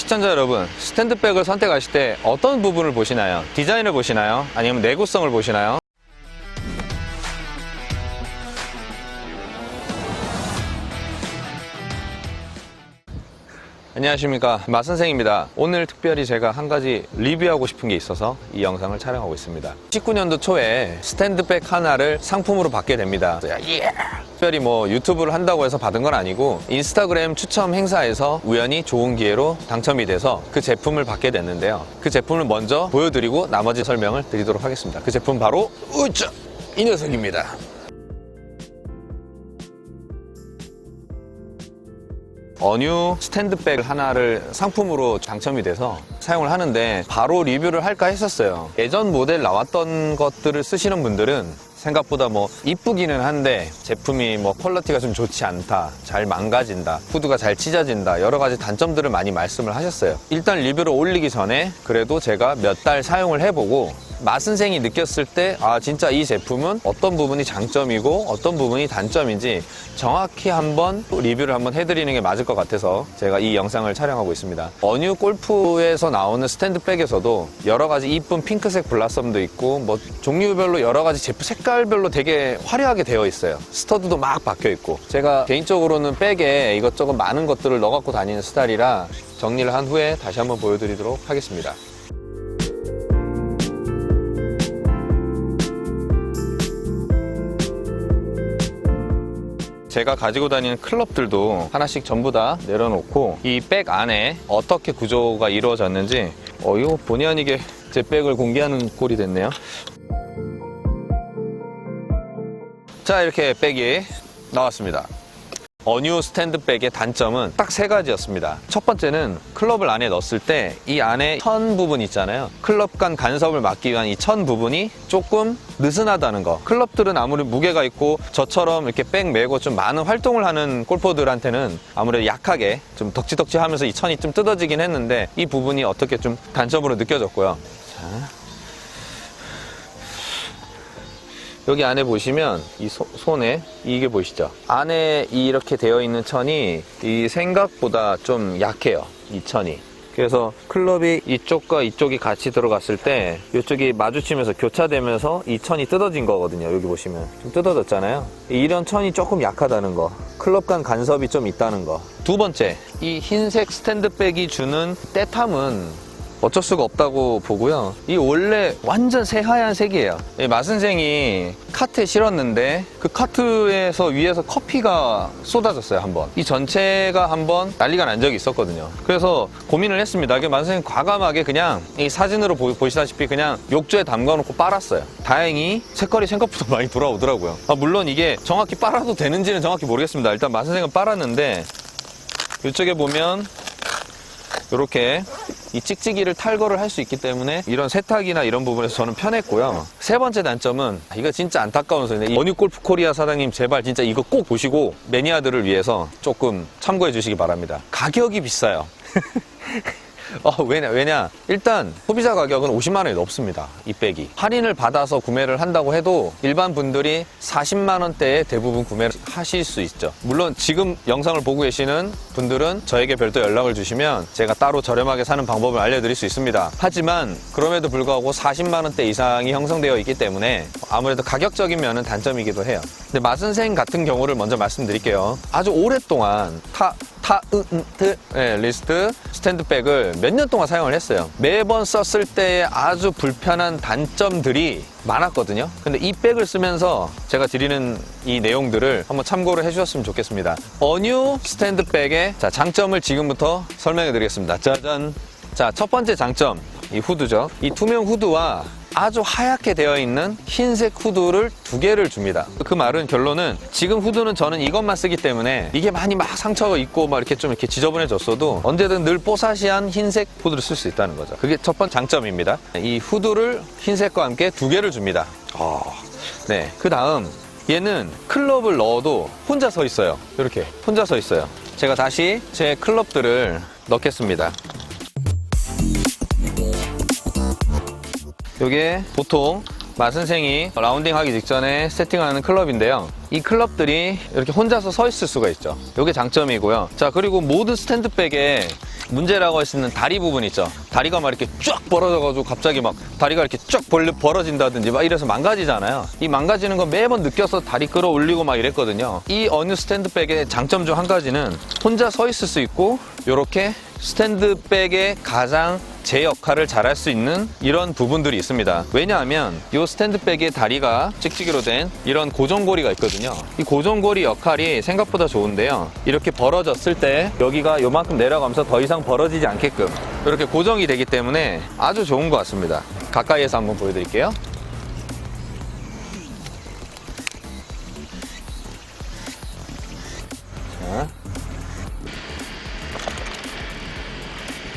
시청자 여러분, 스탠드백을 선택하실 때 어떤 부분을 보시나요? 디자인을 보시나요? 아니면 내구성을 보시나요? 안녕하십니까 마선생입니다 오늘 특별히 제가 한 가지 리뷰하고 싶은 게 있어서 이 영상을 촬영하고 있습니다 19년도 초에 스탠드백 하나를 상품으로 받게 됩니다 예! 특별히 뭐 유튜브를 한다고 해서 받은 건 아니고 인스타그램 추첨 행사에서 우연히 좋은 기회로 당첨이 돼서 그 제품을 받게 됐는데요. 그 제품을 먼저 보여드리고 나머지 설명을 드리도록 하겠습니다. 그 제품 바로 우짜 이 녀석입니다. 어뉴 스탠드백 하나를 상품으로 당첨이 돼서 사용을 하는데 바로 리뷰를 할까 했었어요. 예전 모델 나왔던 것들을 쓰시는 분들은 생각보다 뭐 이쁘기는 한데 제품이 뭐 퀄리티가 좀 좋지 않다, 잘 망가진다, 후드가 잘 찢어진다 여러 가지 단점들을 많이 말씀을 하셨어요. 일단 리뷰를 올리기 전에 그래도 제가 몇 달 사용을 해보고 마선생이 느꼈을 때, 아, 진짜 이 제품은 어떤 부분이 장점이고 어떤 부분이 단점인지 정확히 한번 또 리뷰를 한번 해드리는 게 맞을 것 같아서 제가 이 영상을 촬영하고 있습니다. 어뉴 골프에서 나오는 스탠드백에서도 여러 가지 이쁜 핑크색 블라썸도 있고 뭐 종류별로 여러 가지 제품 색깔별로 되게 화려하게 되어 있어요. 스터드도 막 박혀 있고 제가 개인적으로는 백에 이것저것 많은 것들을 넣어 갖고 다니는 스타일이라 정리를 한 후에 다시 한번 보여드리도록 하겠습니다. 제가 가지고 다니는 클럽들도 하나씩 전부 다 내려놓고 이 백 안에 어떻게 구조가 이루어졌는지 어 이거 본의 아니게 제 백을 공개하는 꼴이 됐네요. 자 이렇게 백이 나왔습니다. 어뉴 스탠드백의 단점은 딱 세 가지였습니다. 첫 번째는 클럽을 안에 넣었을 때 이 안에 천 부분 있잖아요. 클럽 간 간섭을 막기 위한 이 천 부분이 조금 느슨하다는 거. 클럽들은 아무리 무게가 있고 저처럼 이렇게 백 메고 좀 많은 활동을 하는 골퍼들한테는 아무래도 약하게 좀 덕지덕지 하면서 이 천이 좀 뜯어지긴 했는데 이 부분이 어떻게 좀 단점으로 느껴졌고요. 자. 여기 안에 보시면 이 소- 손에 이게 보이시죠? 안에 이렇게 되어 있는 천이 이 생각보다 좀 약해요. 이 천이. 그래서 클럽이 이쪽과 이쪽이 같이 들어갔을 때 이쪽이 마주치면서 교차되면서 이 천이 뜯어진 거거든요. 여기 보시면 좀 뜯어졌잖아요. 이런 천이 조금 약하다는 거. 클럽 간 간섭이 좀 있다는 거. 두 번째, 이 흰색 스탠드백이 주는 때탐은 어쩔 수가 없다고 보고요. 이 원래 완전 새하얀 색이에요. 이 마선생이 카트에 실었는데 그 카트에서 위에서 커피가 쏟아졌어요, 한 번. 이 전체가 한번 난리가 난 적이 있었거든요. 그래서 고민을 했습니다. 그 마선생이 과감하게 그냥 이 사진으로 보, 보시다시피 그냥 욕조에 담가 놓고 빨았어요. 다행히 색깔이 생각보다 많이 돌아오더라고요. 아, 물론 이게 정확히 빨아도 되는지는 정확히 모르겠습니다. 일단 마선생은 빨았는데 이쪽에 보면 이렇게 이 찍찍이를 탈거를 할 수 있기 때문에 이런 세탁이나 이런 부분에서 저는 편했고요. 세 번째 단점은 이거 진짜 이 어뉴골프 코리아 사장님 제발 진짜 이거 꼭 보시고 매니아들을 위해서 조금 참고해 주시기 바랍니다. 가격이 비싸요. 어, 왜냐, 왜냐. 일단, 소비자 가격은 50만 원이 넘습니다. 이 백이. 할인을 받아서 구매를 한다고 해도 일반 분들이 40만 원대에 대부분 구매를 하실 수 있죠. 물론 지금 영상을 보고 계시는 분들은 저에게 별도 연락을 주시면 제가 따로 저렴하게 사는 방법을 알려드릴 수 있습니다. 하지만, 그럼에도 불구하고 40만 원대 이상이 형성되어 있기 때문에 아무래도 가격적인 면은 단점이기도 해요. 근데 마선생 같은 경우를 먼저 말씀드릴게요. 아주 오랫동안 타, 타은트 네, 리스트 스탠드백을 몇 년 동안 사용을 했어요. 매번 썼을 때 아주 불편한 단점들이 많았거든요. 근데 이 백을 쓰면서 제가 드리는 이 내용들을 한번 참고를 해주셨으면 좋겠습니다. 어뉴 스탠드백의 자, 장점을 지금부터 설명해 드리겠습니다. 짜잔. 자, 첫 번째 장점. 이 후드죠. 이 투명 후드와 아주 하얗게 되어 있는 흰색 후드를 두 개를 줍니다. 그 말은 결론은 지금 후드는 저는 이것만 쓰기 때문에 이게 많이 막 상처가 있고 막 이렇게 좀 이렇게 지저분해졌어도 언제든 늘 뽀사시한 흰색 후드를 쓸 수 있다는 거죠. 그게 첫 번째 장점입니다. 이 후드를 흰색과 함께 두 개를 줍니다. 아, 네. 그 다음 얘는 클럽을 넣어도 혼자 서 있어요. 이렇게 혼자 서 있어요. 제가 다시 제 클럽들을 넣겠습니다. 요게 보통 마선생이 라운딩 하기 직전에 세팅하는 클럽인데요. 이 클럽들이 이렇게 혼자서 서 있을 수가 있죠. 요게 장점이고요. 자, 그리고 모든 스탠드백에 문제라고 할 수 있는 다리 부분 있죠. 다리가 막 이렇게 쫙 벌어져가지고 갑자기 막 다리가 이렇게 쫙 벌, 벌어진다든지 막 이래서 망가지잖아요. 이 망가지는 건 매번 느껴서 다리 끌어올리고 막 이랬거든요. 이 어뉴 스탠드백의 장점 중 한 가지는 혼자 서 있을 수 있고 이렇게 스탠드백의 가장 제 역할을 잘할 수 있는 이런 부분들이 있습니다. 왜냐하면 이 스탠드백의 다리가 찍찍이로 된 이런 고정고리가 있거든요. 이 고정고리 역할이 생각보다 좋은데요. 이렇게 벌어졌을 때 여기가 요만큼 내려가면서 더 이상 벌어지지 않게끔 이렇게 고정이 되기 때문에 아주 좋은 것 같습니다. 가까이에서 한번 보여드릴게요.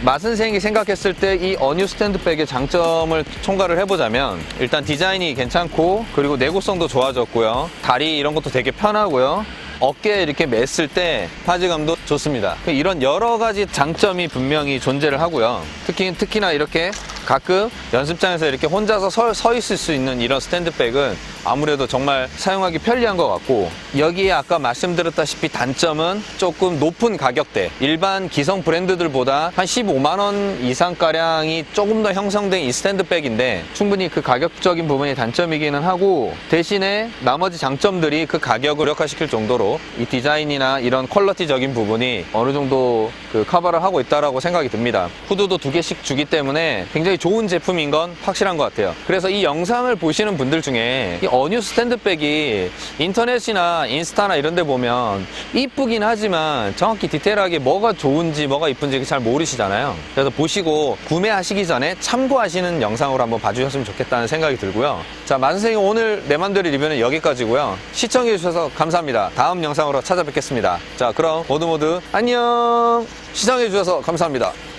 마 선생이 생각했을 때 이 어뉴 스탠드백의 장점을 총괄을 해보자면 일단 디자인이 괜찮고 그리고 내구성도 좋아졌고요. 다리 이런 것도 되게 편하고요. 어깨에 이렇게 맸을 때 파지감도 좋습니다. 이런 여러 가지 장점이 분명히 존재를 하고요. 특히 특히나 이렇게 가끔 연습장에서 이렇게 혼자서 서, 서 있을 수 있는 이런 스탠드백은 아무래도 정말 사용하기 편리한 것 같고 여기에 아까 말씀드렸다시피 단점은 조금 높은 가격대 일반 기성 브랜드들보다 한 15만 원 이상 가량이 조금 더 형성된 이 스탠드백인데 충분히 그 가격적인 부분이 단점이기는 하고 대신에 나머지 장점들이 그 가격을 력화시킬 정도로 이 디자인이나 이런 퀄러티적인 부분이 어느 정도 그 커버를 하고 있다라고 생각이 듭니다. 후드도 두 개씩 주기 때문에 굉장히 좋은 제품인 건 확실한 것 같아요. 그래서 이 영상을 보시는 분들 중에 이 어뉴 스탠드백이 인터넷이나 인스타나 이런 데 보면 이쁘긴 하지만 정확히 디테일하게 뭐가 좋은지 뭐가 이쁜지 잘 모르시잖아요. 그래서 보시고 구매하시기 전에 참고하시는 영상으로 한번 봐주셨으면 좋겠다는 생각이 들고요. 자, 마 선생님 오늘 내 맘대로 리뷰는 여기까지고요. 시청해주셔서 감사합니다. 다음 영상으로 찾아뵙겠습니다. 자, 그럼 모두 모두 안녕! 시청해주셔서 감사합니다.